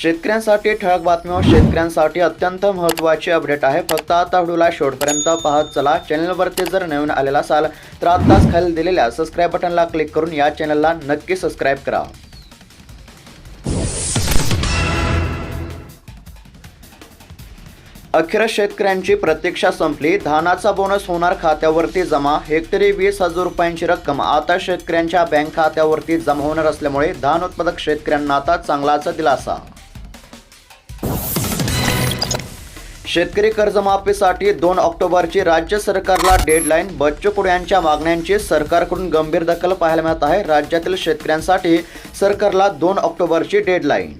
शेतकऱ्यांसाठी ठळक बातम्या शेतकऱ्यांसाठी अत्यंत महत्त्वाची अपडेट आहे. फक्त आता व्हिडिओला शेवटपर्यंत पाहत चला. चॅनलवरती जर नवीन आलेला असाल तर आत्ताच खाली दिलेल्या सबस्क्राईब बटनला क्लिक करून या चॅनलला नक्की सबस्क्राईब करा. अखेर शेतकऱ्यांची प्रतीक्षा संपली. धानाचा बोनस होणार खात्यावरती जमा. हेक्टरी वीस हजार रुपयांची रक्कम आता शेतकऱ्यांच्या बँक खात्यावरती जमा होणार असल्यामुळे धान उत्पादक शेतकऱ्यांना आता चांगलाच दिलासा. शेतकरी कर्जमाफीसाठी दोन ऑक्टोबरची राज्य सरकारला डेडलाईन बच्चू कडू यांच्या मागण्यांची सरकारकडून गंभीर दखल पाहायला मिळत आहे. राज्यातील शेतकऱ्यांसाठी सरकारला दोन ऑक्टोबरची डेडलाईन.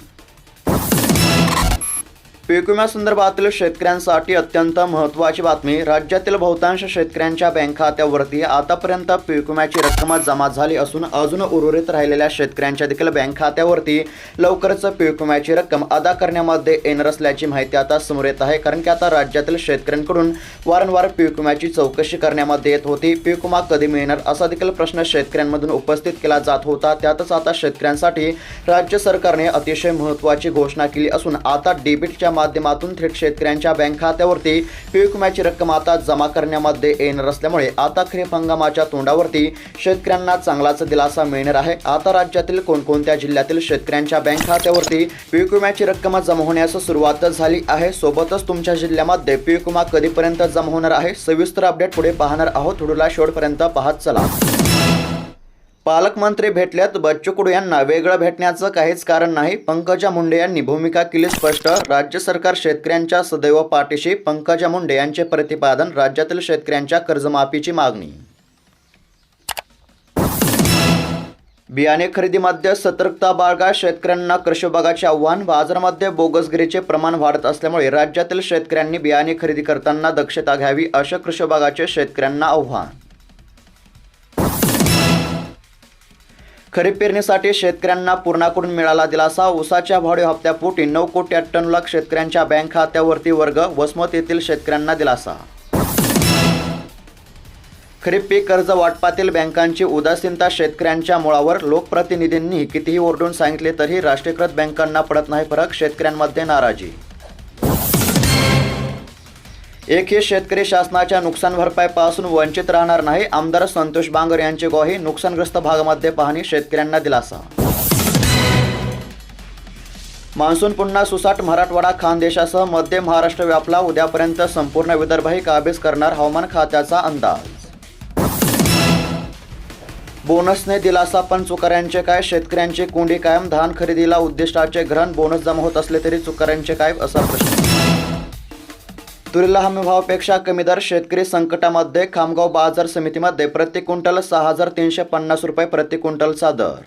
पीक विम्यासंदर्भातील शेतकऱ्यांसाठी अत्यंत महत्त्वाची बातमी. राज्यातील बहुतांश शेतकऱ्यांच्या बँक खात्यावरती आतापर्यंत पीक विम्याची रक्कम जमा झाली असून अजून उर्वरित राहिलेल्या शेतकऱ्यांच्या देखील बँक खात्यावरती लवकरच पीक विम्याची रक्कम अदा करण्यामध्ये येणार असल्याची माहिती आता समोर येत आहे. कारण की आता राज्यातील शेतकऱ्यांकडून वारंवार पीक विम्याची चौकशी करण्यामध्ये येत होती. पीक विमा कधी मिळणार असा देखील प्रश्न शेतकऱ्यांमधून उपस्थित केला जात होता. त्यातच आता शेतकऱ्यांसाठी राज्य सरकारने अतिशय महत्त्वाची घोषणा केली असून आता डेबिटच्या माध्यमातून थेट शेतकऱ्यांच्या बँक खात्यावरती पीक विम्याची रक्कम आता जमा करण्यामध्ये येणार असल्यामुळे आता खरीप हंगामाच्या तोंडावरती शेतकऱ्यांना चांगलाच दिलासा मिळणार आहे. आता राज्यातील कोणकोणत्या जिल्ह्यातील शेतकऱ्यांच्या बँक खात्यावरती पीक विम्याची रक्कम जमा होण्यास सुरुवात झाली आहे सोबतच तुमच्या जिल्ह्यामध्ये पीक विमा कधीपर्यंत जमा होणार आहे? सविस्तर अपडेट पुढे पाहणार आहोत. व्हिडिओला शेवटपर्यंत पाहत चला. पालकमंत्री भेटल्यात बच्चू कडू यांना वेगळं भेटण्याचं काहीच कारण नाही. पंकजा मुंडे यांनी भूमिका केली स्पष्ट. राज्य सरकार शेतकऱ्यांच्या सदैव पाठीशी. पंकजा मुंडे यांचे प्रतिपादन राज्यातील शेतकऱ्यांच्या कर्जमाफीची मागणी. बियाणे खरेदीमध्ये सतर्कता बाळगा. शेतकऱ्यांना कृषी विभागाचे आव्हान. बाजारामध्ये बोगसगिरीचे प्रमाण वाढत असल्यामुळे राज्यातील शेतकऱ्यांनी बियाणे खरेदी करताना दक्षता घ्यावी अशा कृषी विभागाचे शेतकऱ्यांना आव्हान. खरीप पेरणीसाठी शेतकऱ्यांना पूर्णाकडून मिळाला दिलासा. ऊसाच्या भाडे हप्त्यापोटी नऊ कोटी अठ्ठ्याण्णव लाख शेतकऱ्यांच्या बँक खात्यावरती वर्ग. वसमत येथील शेतकऱ्यांना दिलासा. खरीप पीक कर्ज वाटपातील बँकांची उदासीनता शेतकऱ्यांच्या मुळावर. लोकप्रतिनिधींनी कितीही ओरडून सांगितले तरी राष्ट्रीयकृत बँकांना पडत नाही फरक. शेतकऱ्यांमध्ये नाराजी एकही शेतकरी शासनाच्या नुकसान भरपाईपासून वंचित राहणार नाही आमदार संतोष बांगर यांची ग्वाही नुकसानग्रस्त भागामध्ये पाहणी शेतकऱ्यांना दिलासा. मान्सून पुन्हा सुसाट मराठवाडा खानदेशासह मध्य महाराष्ट्र व्यापला उद्यापर्यंत संपूर्ण विदर्भही काबीज करणार हवामान खात्याचा अंदाज. बोनसने दिलासा पण चुकाऱ्यांचे काय शेतकऱ्यांची कोंडी कायम धान खरेदीला उद्दिष्टाचे ग्रहण बोनस जमा होत असले तरी चुकाऱ्यांचे काय असा प्रश्न. तुरीला हमीभावापेक्षा कमी दर शेतकरी संकटामध्ये खामगाव बाजार समितीमध्ये प्रति क्विंटल सहा हजार तीनशे पन्नास रुपये प्रति क्विंटलचा दर.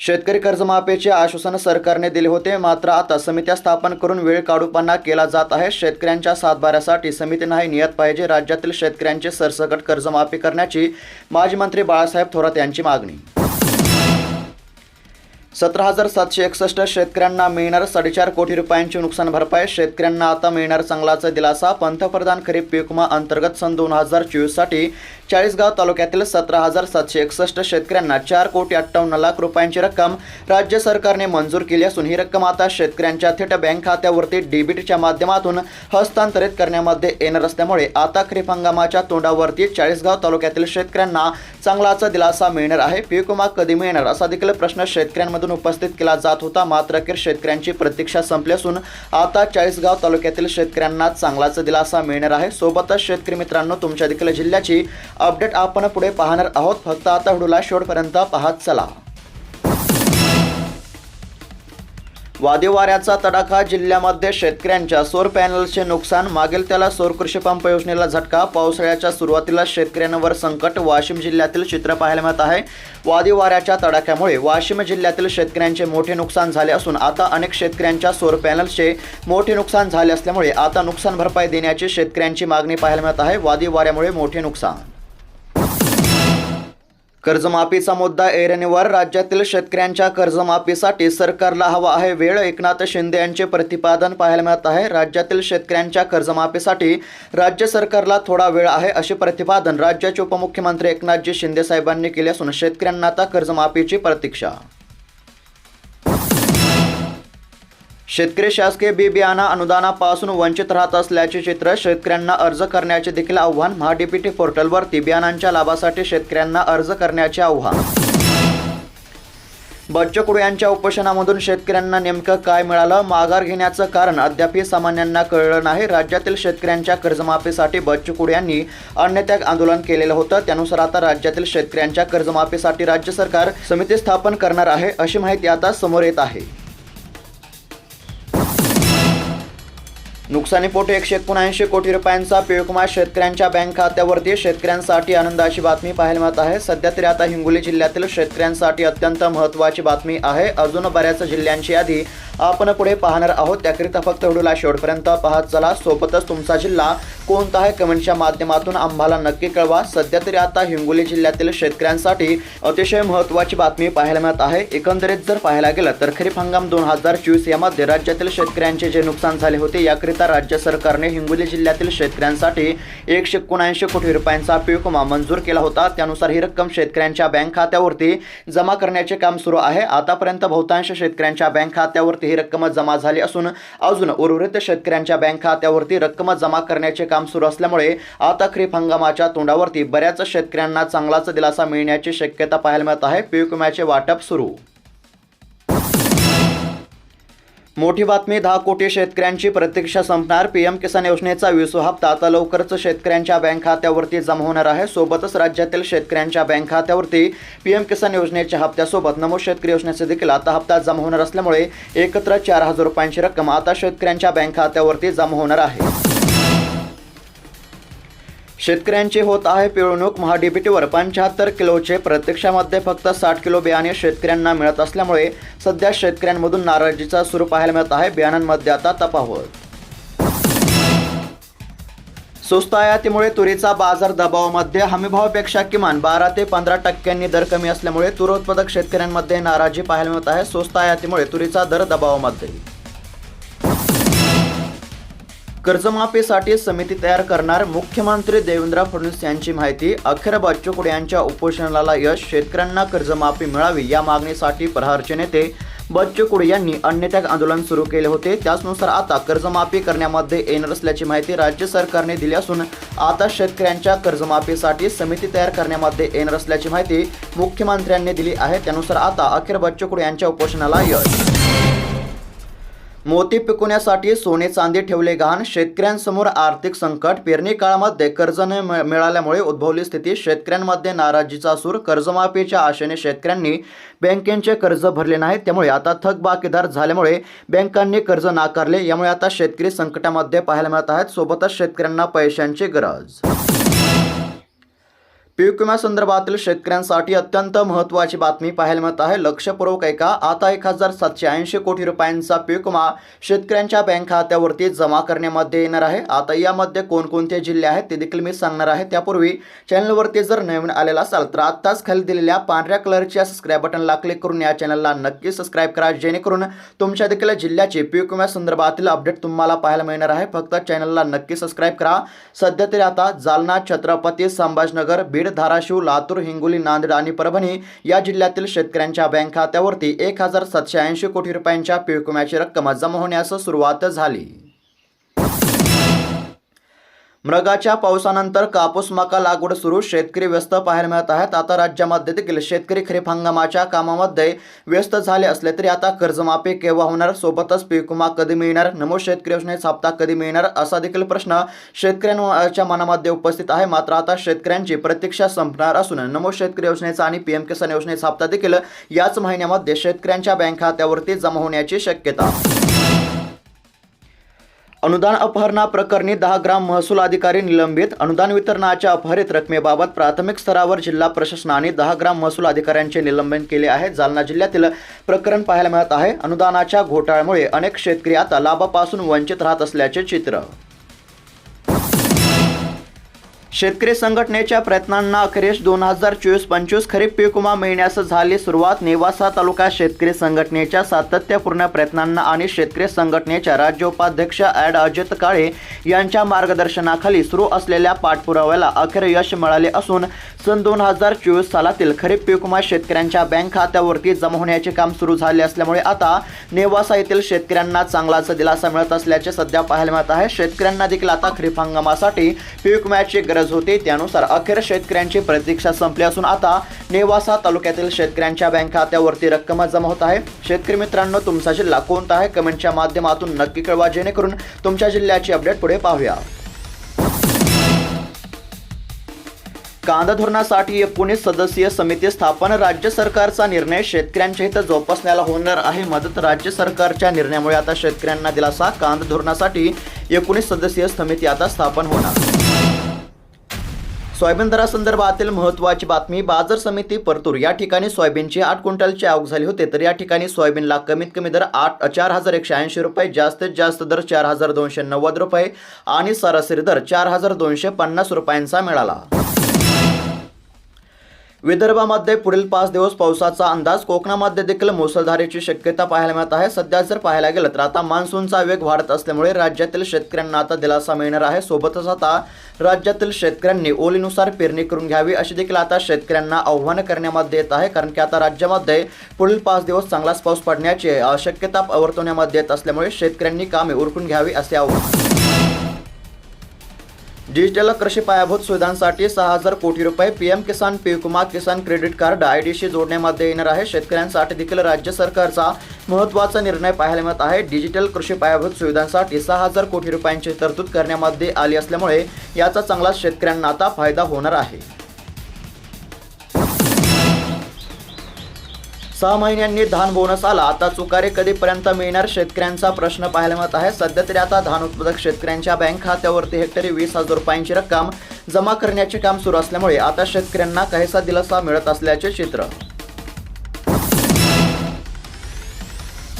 शेतकरी कर्जमाफीचे आश्वासन सरकारने दिले होते मात्र आता समित्या स्थापन करून वेळ काढूपणा केला जात आहे. शेतकऱ्यांच्या सातबाऱ्यासाठी समिती नाही नियत पाहिजे. राज्यातील शेतकऱ्यांचे सरसकट कर्जमाफी करण्याची माजी मंत्री बाळासाहेब थोरात यांची मागणी. सतरा हजार सातशे एकसष्ट शेतकऱ्यांना मिळणार साडेचार कोटी रुपयांची नुकसान भरपाई. शेतकऱ्यांना आता मिळणार चांगलाच दिलासा. पंतप्रधान खरीप पीक विमा अंतर्गत सन दोन हजार चोवीससाठी चाळीसगाव तालुक्यातील सतरा हजार सातशे एकसष्ट शेतकऱ्यांना चार कोटी अठ्ठावन्न लाख रुपयांची रक्कम राज्य सरकारने मंजूर केली असून ही रक्कम आता शेतकऱ्यांच्या थेट बँक खात्यावरती डेबिटच्या माध्यमातून हस्तांतरित करण्यामध्ये येणार असल्यामुळे आता खरीप हंगामाच्या तोंडावरती चाळीसगाव तालुक्यातील शेतकऱ्यांना चांगलाच दिलासा मिळणार आहे. पीक विमा कधी मिळणार? असा देखील प्रश्न शेतकऱ्यांमधून उपस्थित केला जात होता. मात्र अखेर शेतकऱ्यांची प्रतीक्षा संपली असून आता चाळीसगाव तालुक्यातील शेतकऱ्यांना चांगलाच दिलासा मिळणार आहे. सोबतच शेतकरी मित्रांनो तुमच्या देखील जिल्ह्याची अपडेट आपण पुढे पाहणार आहोत. फक्त आता व्हिडिओला शेवटपर्यंत पाहत चला. वादी वाऱ्याचा तडाखा जिल्ह्यामध्ये शेतकऱ्यांच्या सौर पॅनलचे नुकसान मागील त्याला सौर कृषी पंप योजनेला झटका पावसाळ्याच्या सुरुवातीला शेतकऱ्यांवर संकट वाशिम जिल्ह्यातील चित्र पाहायला मिळत आहे. वादी वाऱ्याच्या तडाख्यामुळे वाशिम जिल्ह्यातील शेतकऱ्यांचे मोठे नुकसान झाले असून आता अनेक शेतकऱ्यांच्या सौर पॅनलचे मोठे नुकसान झाले असल्यामुळे आता नुकसान भरपाई देण्याची शेतकऱ्यांची मागणी पाहायला मिळत आहे. वादी वाऱ्यामुळे मोठे नुकसान कर्जमाफीचा मुद्दा ऐरणीवर राज्यातील शेतकऱ्यांच्या कर्जमाफीसाठी सरकारला हवा आहे वेळ. एकनाथ शिंदे यांचे प्रतिपादन पाहायला मिळत आहे. राज्यातील शेतकऱ्यांच्या कर्जमाफीसाठी राज्य सरकारला थोडा वेळ आहे असे प्रतिपादन राज्याचे उपमुख्यमंत्री एकनाथजी शिंदे साहेबांनी केले असून शेतकऱ्यांना आता कर्जमाफीची प्रतीक्षा शेतकरी शासकीय बी बियाणा अनुदानापासून वंचित राहत असल्याचे चित्र शेतकऱ्यांना अर्ज करण्याचे देखील आव्हान महाडीपीटी पोर्टलवरती बियाणांच्या लाभासाठी शेतकऱ्यांना अर्ज करण्याचे आव्हान. बच्चू कडू यांच्या उपोषणामधून शेतकऱ्यांना नेमकं काय मिळालं? माघार घेण्याचं कारण अद्यापही सामान्यांना कळलं नाही. राज्यातील शेतकऱ्यांच्या कर्जमाफीसाठी बच्चू कडू यांनी अन्नत्याग आंदोलन केलेलं होतं. त्यानुसार आता राज्यातील शेतकऱ्यांच्या कर्जमाफीसाठी राज्य सरकार समिती स्थापन करणार आहे अशी माहिती आता समोर येत आहे. नुकसानीपोटी एकशे एकोणऐंशी कोटी रुपयांचा पिळकुमार शेतकऱ्यांच्या बँक खात्यावरती शेतकऱ्यांसाठी आनंदाची बातमी पाहायला मिळत आहे. सध्या तरी आता हिंगोली जिल्ह्यातील शेतकऱ्यांसाठी अत्यंत महत्त्वाची बातमी आहे. अजून बऱ्याच जिल्ह्यांची यादी आपण पुढे पाहणार आहोत. त्याकरिता फक्त व्हिडिओला शेवटपर्यंत पाहत चला. सोबतच तुमचा जिल्हा कोणता आहे कमेंटच्या माध्यमातून आम्हाला नक्की कळवा. सध्या तरी आता हिंगोली जिल्ह्यातील शेतकऱ्यांसाठी अतिशय महत्त्वाची बातमी पाहायला मिळत आहे. एकंदरीत जर पाहायला गेलं तर खरीप हंगाम दोन हजार चोवीस यामध्ये राज्यातील शेतकऱ्यांचे जे नुकसान झाले होते याकरिता राज्य सरकारने हिंगोली जिल्ह्यातील शेतकऱ्यांसाठी एकशे एकोणऐंशी कोटी रुपयांचा पीक विमा मंजूर केला होता. त्यानुसार ही रक्कम शेतकऱ्यांच्या बँक खात्यावरती जमा करण्याचे काम सुरू आहे. आतापर्यंत बहुतांश शेतकऱ्यांच्या बँक खात्यावरती ही रक्कम जमा झाली असून अजून उर्वरित शेतकऱ्यांच्या बँक खात्यावरती रक्कम जमा करण्याचे काम सुरू असल्यामुळे आता खरीप हंगामाच्या तोंडावरती बऱ्याच शेतकऱ्यांना चांगलाच दिलासा मिळण्याची शक्यता पाहायला मिळत आहे. पीक विम्याचे वाटप सुरू. मोठी बातमी दहा कोटी शेतकऱ्यांची प्रतीक्षा संपणार. पीएम किसान योजनेचा विसो हप्ता. आता लवकरच शेतकऱ्यांच्या बँक खात्यावरती जमा होणार आहे. सोबतच राज्यातील शेतकऱ्यांच्या बँक खात्यावरती पीएम किसान योजनेच्या हप्त्यासोबत नमो शेतकरी योजनेचे देखील आता हप्ता जमा होणार असल्यामुळे एकत्र चार हजार रुपयांची रक्कम आता शेतकऱ्यांच्या बँक खात्यावरती जमा होणार आहे. शेतकऱ्यांची होत आहे पिळवणूक. महाडीबीटीवर पंच्याहत्तर किलोचे प्रत्यक्षामध्ये फक्त साठ किलो बियाणे शेतकऱ्यांना मिळत असल्यामुळे सध्या शेतकऱ्यांमधून नाराजीचा सूर पाहायला मिळत आहे. बियाणांमध्ये आता तपावत स्वस्त आयातीमुळे तुरीचा बाजार दबावामध्ये हमीभावापेक्षा किमान बारा ते पंधरा टक्क्यांनी दर कमी असल्यामुळे तूर उत्पादक शेतकऱ्यांमध्ये नाराजी पाहायला मिळत आहे. स्वस्त आयातीमुळे तुरीचा दर दबावामध्ये. कर्जमाफीसाठी समिती तयार करणार मुख्यमंत्री देवेंद्र फडणवीस यांची माहिती. अखेर बच्चू यांच्या उपोषणाला यश शेतकऱ्यांना कर्जमाफी मिळावी या मागणीसाठी प्रहारचे नेते बच्चू कडू यांनी अन्नत्याग आंदोलन सुरू केले होते. त्याचनुसार आता कर्जमाफी करण्यामध्ये येणार असल्याची माहिती राज्य सरकारने दिली असून आता शेतकऱ्यांच्या कर्जमाफीसाठी समिती तयार करण्यामध्ये येणार असल्याची माहिती मुख्यमंत्र्यांनी दिली आहे. त्यानुसार आता अखेर बच्चू यांच्या उपोषणाला यश. मोती पिकवण्यासाठी सोने चांदी ठेवले गहाण. शेतकऱ्यांसमोर आर्थिक संकट. पेरणी काळामध्ये कर्ज न मिळाल्यामुळे उद्भवली स्थिती. शेतकऱ्यांमध्ये नाराजीचा सूर. कर्जमाफीच्या आशेने शेतकऱ्यांनी बँकेचे कर्ज भरले नाहीत. त्यामुळे आता थकबाकीदार झाल्यामुळे बँकांनी कर्ज नाकारले. यामुळे आता शेतकरी संकटामध्ये पाहायला मिळत आहेत. सोबतच शेतकऱ्यांना पैशांची गरज. पीक विम्यासंदर्भातील शेतकऱ्यांसाठी अत्यंत महत्त्वाची बातमी पाहायला मिळत आहे. लक्षपूर्वक ऐका आता एक हजार सातशे ऐंशी कोटी रुपयांचा पीक विमा शेतकऱ्यांच्या बँक खात्यावरती जमा करण्यामध्ये येणार आहे. आता यामध्ये कोणकोणते जिल्हे आहेत ते देखील मी सांगणार आहे. त्यापूर्वी चॅनलवरती जर नवीन आलेला असाल तर आत्ताच खाली दिलेल्या पांढऱ्या कलरच्या सबस्क्राईब बटनला क्लिक करून या चॅनलला नक्की सबस्क्राईब करा. जेणेकरून तुमच्या देखील जिल्ह्याचे पीक विम्यासंदर्भातील अपडेट तुम्हाला पाहायला मिळणार आहे. फक्त चॅनलला नक्की सबस्क्राईब करा. सध्या तरी आता जालना छत्रपती संभाजनगर बीड धाराशिव लातूर हिंगोली नांदेड आणि परभणी या जिल्ह्यातील शेतकऱ्यांच्या बँक खात्यावरती एक हजार सातशे ऐंशी कोटी रुपयांच्या पीक विम्याची रक्कम जमा होण्यास सुरुवात झाली. मृगाच्या पावसानंतर कापूस मका लागवड सुरू शेतकरी व्यस्त पाहायला मिळत आहेत. आता राज्यामध्ये देखील शेतकरी खरीप हंगामाच्या कामामध्ये व्यस्त झाले असले तरी आता कर्जमाफी केव्हा होणार? सोबतच पीक विमा कधी मिळणार? नमो शेतकरी योजनेचा हप्ता कधी मिळणार? असा देखील प्रश्न शेतकऱ्यांच्या मनामध्ये उपस्थित आहे. मात्र आता शेतकऱ्यांची प्रतीक्षा संपणार असून नमो शेतकरी योजनेचा आणि पीएम किसान योजनेचा हप्ता देखील याच महिन्यामध्ये शेतकऱ्यांच्या बँक खात्यावरती जमा होण्याची शक्यता अनुदान अपहरणाप्रकरणी दहा ग्राम महसूल अधिकारी निलंबित. अनुदान वितरणाच्या अपहरित रकमेबाबत प्राथमिक स्तरावर जिल्हा प्रशासनाने दहा ग्राम महसूल अधिकाऱ्यांचे निलंबन केले आहे. जालना जिल्ह्यातील प्रकरण पाहायला मिळत आहे. अनुदानाच्या घोटाळ्यामुळे अनेक शेतकरी आता लाभापासून वंचित राहत असल्याचे चित्र. शेतकरी संघटनेच्या प्रयत्नांना अखेरीस दोन हजार चोवीस पंचवीस खरीप पीक विमा मिळण्यास झाली सुरुवात. नेवासा तालुका शेतकरी संघटनेच्या सातत्यपूर्ण प्रयत्नांना आणि शेतकरी संघटनेच्या राज्य उपाध्यक्ष ॲड अजित काळे यांच्या मार्गदर्शनाखाली सुरू असलेल्या पाठपुराव्याला अखेर यश मिळाले असून सन दोन हजार चोवीस सालातील खरीप पीक विमा शेतकऱ्यांच्या बँक खात्यावरती जमा होण्याचे काम सुरू झाले असल्यामुळे आता नेवासा येथील शेतकऱ्यांना चांगलाच दिलासा मिळत असल्याचे सध्या पाहायला मिळत आहे. शेतकऱ्यांना देखील आता खरीप हंगामासाठी पीक विम्याची गरज होती. त्यानुसार अखेर शेतकऱ्यांची प्रतीक्षा संपली असून आता नेवासा तालुक्यातील शेतकऱ्यांच्या बँक खात्यावरती रक्कम जमा होत आहे. शेतकरी मित्रांनो तुमचा जिल्हा कोणता आहे? कमेंटच्या माध्यमातून नक्की कळवा. जेणेकरून तुमच्या जिल्ह्याची अपडेट पुढे पाहूया. कांदा धोरणासाठी एकोणीस सदस्यीय समिती स्थापन. राज्य सरकारचा निर्णय शेतकऱ्यांच्या हित जोपासण्याला होणार आहे मदत. राज्य सरकारच्या निर्णयामुळे आता शेतकऱ्यांना दिलासा. कांदा धोरणासाठी एकोणीस सदस्यीय समिती आता स्थापन होणार. सोयाबीन दरासंदर्भातील महत्त्वाची बातमी बाजार समिती परतूर. या ठिकाणी सोयाबीनची आठ क्विंटलची आवक झाली होती तर या ठिकाणी सोयाबीनला कमीत कमी दर आठ चार हजार एकशे ऐंशी रुपये जास्तीत जास्त दर चार हजार दोनशे नव्वद रुपये आणि सरासरी दर चार हजार दोनशे पन्नास रुपयांचा मिळाला. विदर्भामध्ये पुढील पाच दिवस पावसाचा अंदाज कोकणामध्ये देखील मुसळधारेची शक्यता पाहायला मिळत आहे. सध्या जर पाहायला गेलं तर आता मान्सूनचा वेग वाढत असल्यामुळे राज्यातील शेतकऱ्यांना आता दिलासा मिळणार आहे. सोबतच आता राज्यातील शेतकऱ्यांनी ओलीनुसार पेरणी करून घ्यावी अशी देखील आता शेतकऱ्यांना आव्हान करण्यामध्ये येत आहे. कारण की आता राज्यामध्ये पुढील पाच दिवस चांगलाच पाऊस पडण्याची शक्यता वर्तवण्यामध्ये येत असल्यामुळे शेतकऱ्यांनी कामे उरकून घ्यावी असे आव्हान डिजिटल कृषी पायाभूत सुविधांसाठी सहा हजार कोटी रुपये पीएम किसान पीकुमा किसान क्रेडिट कार्ड आयडीशी जोडण्यामध्ये येणार आहे. शेतकऱ्यांसाठी देखील राज्य सरकारचा महत्त्वाचा निर्णय पाहायला मिळत आहे. डिजिटल कृषी पायाभूत सुविधांसाठी सहा हजार कोटी रुपयांची तरतूद करण्यामध्ये आली असल्यामुळे याचा चांगला शेतकऱ्यांना आता फायदा होणार आहे. सहा महिन्यांनी धान बोनस आला. आता चुकारे कधीपर्यंत मिळणार शेतकऱ्यांचा प्रश्न पाहायला मिळत आहे. सध्या तरी आता धान उत्पादक शेतकऱ्यांच्या बँक खात्यावरती हेक्टरी वीस हजार रुपयांची रक्कम जमा करण्याचे काम सुरू असल्यामुळे आता शेतकऱ्यांना काहीसा दिलासा मिळत असल्याचे चित्र.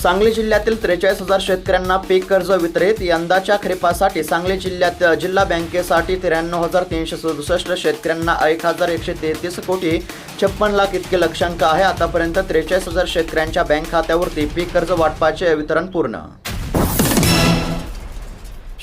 सांगली जिल्ह्यातील त्रेचाळीस हजार शेतकऱ्यांना पीक कर्ज वितरित. यंदाच्या खरीपासाठी सांगली जिल्ह्यात जिल्हा बँकेसाठी त्र्याण्णव हजार तीनशे सदुसष्ट शेतकऱ्यांना एक हजार एकशे तेहतीस कोटी छप्पन लाख इतके लक्षांक आहे. आतापर्यंत त्रेचाळीस हजार शेतकऱ्यांच्या बँक खात्यावरती पीक कर्ज वाटपाचे वितरण पूर्ण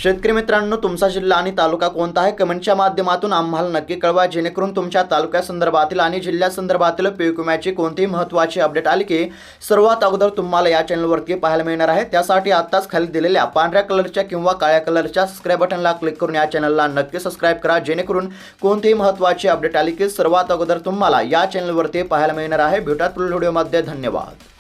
शेतकरी मित्रांनो तुमचा जिल्हा आणि तालुका कोणता आहे? कमेंटच्या माध्यमातून आम्हाला नक्की कळवा. जेणेकरून तुमच्या तालुक्यासंदर्भातील आणि जिल्ह्यासंदर्भातील पीक विम्याची कोणतीही महत्त्वाची अपडेट आली की सर्वात अगोदर तुम्हाला या चॅनलवरती पाहायला मिळणार आहे. त्यासाठी आत्ताच खाली दिलेल्या पांढऱ्या कलरच्या किंवा काळ्या कलरच्या सबस्क्राईब बटनला क्लिक करून या चॅनलला नक्की सबस्क्राईब करा. जेणेकरून कोणतीही महत्त्वाची अपडेट आली की सर्वात अगोदर तुम्हाला या चॅनलवरती पाहायला मिळणार आहे. भेटूयात पुढील व्हिडिओमध्ये. धन्यवाद.